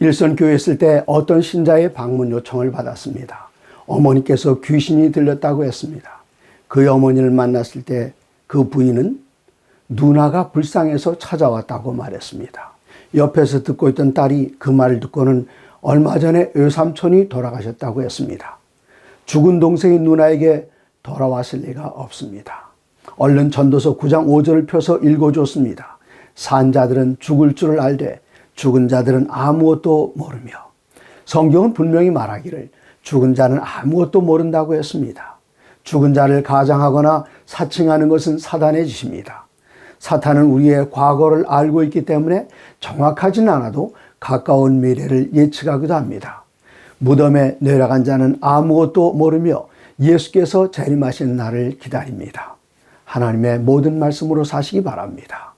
일선 교회 있을 때 어떤 신자의 방문 요청을 받았습니다. 어머니께서 귀신이 들렸다고 했습니다. 그 어머니를 만났을 때 그 부인은 누나가 불쌍해서 찾아왔다고 말했습니다. 옆에서 듣고 있던 딸이 그 말을 듣고는 얼마 전에 외삼촌이 돌아가셨다고 했습니다. 죽은 동생이 누나에게 돌아왔을 리가 없습니다. 얼른 전도서 9장 5절을 펴서 읽어줬습니다. 산 자들은 죽을 줄을 알되 죽은 자들은 아무것도 모르며 성경은 분명히 말하기를 죽은 자는 아무것도 모른다고 했습니다. 죽은 자를 가장하거나 사칭하는 것은 사단의 짓입니다. 사탄은 우리의 과거를 알고 있기 때문에 정확하진 않아도 가까운 미래를 예측하기도 합니다. 무덤에 내려간 자는 아무것도 모르며 예수께서 재림하시는 날을 기다립니다. 하나님의 모든 말씀으로 사시기 바랍니다.